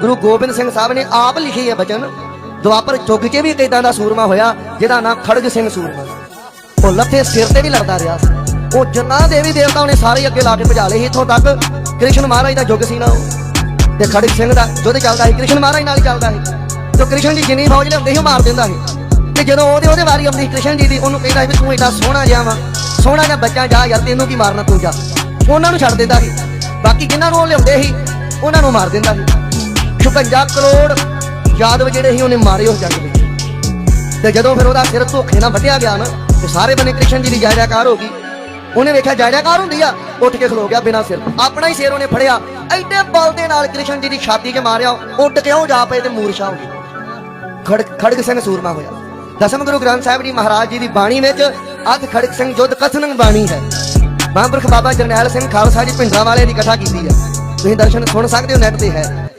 ਗੁਰੂ ਗੋਬਿੰਦ ਸਿੰਘ ਸਾਹਿਬ ਨੇ ਆਪ ਲਿਖੀ ਹੈ ਬਚਨ। ਦੁਆਪਰ ਚੁੱਗ 'ਚ ਵੀ ਇੱਕ ਏਦਾਂ ਦਾ ਸੂਰਮਾ ਹੋਇਆ, ਜਿਹਦਾ ਨਾਮ ਖੜਗ ਸਿੰਘ ਸੂਰਮਾ ਉਹ ਲੱਥੇ ਸਿਰ ਤੇ ਵੀ ਲੜਦਾ ਰਿਹਾ ਸੀ। ਉਹ ਜਿੰਨਾ ਦੇਵੀ ਦੇਵਤਾ ਉਹਨੇ ਸਾਰੇ ਹੀ ਅੱਗੇ ਲਾ ਕੇ ਭਜਾ ਲਏ ਸੀ। ਇੱਥੋਂ ਤੱਕ ਕ੍ਰਿਸ਼ਨ ਮਹਾਰਾਜ ਦਾ ਯੁੱਗ ਸੀ ਨਾ ਉਹ। ਤੇ ਖੜਗ ਸਿੰਘ ਦਾ ਜੁੱਧ ਚੱਲਦਾ ਸੀ। ਕ੍ਰਿਸ਼ਨ ਮਹਾਰਾਜ ਨਾਲ ਹੀ ਚੱਲਦਾ ਸੀ। ਤੇ ਕ੍ਰਿਸ਼ਨ ਜੀ ਜਿੰਨੀ ਫੌਜ ਲਿਆਉਂਦੇ ਸੀ ਉਹ ਮਾਰ ਦਿੰਦਾ ਸੀ। ਤੇ ਜਦੋਂ ਉਹਦੇ ਉਹਦੇ ਵਾਰੀ ਆਉਂਦੀ ਕ੍ਰਿਸ਼ਨ ਜੀ ਦੀ, ਉਹਨੂੰ ਕਹਿੰਦਾ ਸੀ ਵੀ ਤੂੰ ਏਡਾ ਸੋਹਣਾ ਜਿਹਾ ਵਾ। ਸੋਹਣਾ ਜਿਹਾ ਬੱਚਾ ਜਾ ਯਾਰ, ਤੈਨੂੰ ਕੀ ਮਾਰਨਾ ਤੂੰ ਜਾ। ਉਹਨਾਂ ਨੂੰ ਛੱਡ ਦਿੰਦਾ ਸੀ। ਬਾਕੀ ਜਿਨ੍ਹਾਂ ਨੂੰ ਉਹ ਲਿਆਉਂਦੇ ਸੀ, ਉਹਨਾਂ ਨੂੰ ਮਾਰ ਦਿੰਦਾ ਸੀ। 56 ਕਰੋੜ। ਯਾਦਵ ਜਿਹੜੇ ਸੀ, ਉਹਨੇ ਮਾਰੇ ਉਸ ਜੰਗ ਵਿੱਚ। ਤੇ ਜਦੋਂ ਫਿਰ ਉਹਦਾ ਸਿਰ ਧੋਖੇ ਨਾਲ ਵੱਢਿਆ ਗਿਆ ਨਾ, ਤੇ ਸਾਰੇ ਬੰਨੇ ਕ੍ਰਿਸ਼ਨ ਜੀ ਦੀ ਜੈ ਜੈਕਾਰ ਹੋ ਗਈ। ਉਹਨੇ ਵੇਖਿਆ ਜੈ ਜੈਕਾਰ ਹੁੰਦੀ ਆ, ਉੱਠ ਕੇ ਖਲੋ ਗਿਆ ਬਿਨਾਂ ਸਿਰ ਤੋਂ। ਆਪਣਾ ਹੀ ਸਿਰ ਉਹਨੇ ਫੜਿਆ। ਐਡੇ ਬਲ ਦੇ ਨਾਲ ਕ੍ਰਿਸ਼ਨ ਜੀ ਦੀ ਛਾਤੀ 'ਚ ਮਾਰਿਆ, ਉੱਡ ਕੇ ਉਹ ਜਾ ਪਏ ਤੇ ਮੂਰਛਾ ਹੋ ਗਈ। ਖੜਗ ਖੜਗ ਸਿੰਘ ਸੂਰਮਾ ਹੋਇਆ। ਦਸਮ ਗੁਰੂ ਗ੍ਰੰਥ ਸਾਹਿਬ ਜੀ ਮਹਾਰਾਜ ਜੀ ਦੀ ਬਾਣੀ ਵਿੱਚ ਅਧ ਖੜਕ ਸਿੰਘ ਜੁੱਧ ਕਥਨੰ ਬਾਣੀ ਹੈ। ਮਹਾਂਪੁਰਖ ਬਾਬਾ ਜਰਨੈਲ ਸਿੰਘ ਖਾਲਸਾ ਜੀ ਪਿੰਡਾਂ ਵਾਲੇ ਦੀ ਕਥਾ ਕੀਤੀ ਹੈ। ਤੁਸੀਂ ਦਰਸ਼ਨ ਸੁਣ ਸਕਦੇ ਹੋ, ਨੈਟ ਤੇ ਹੈ।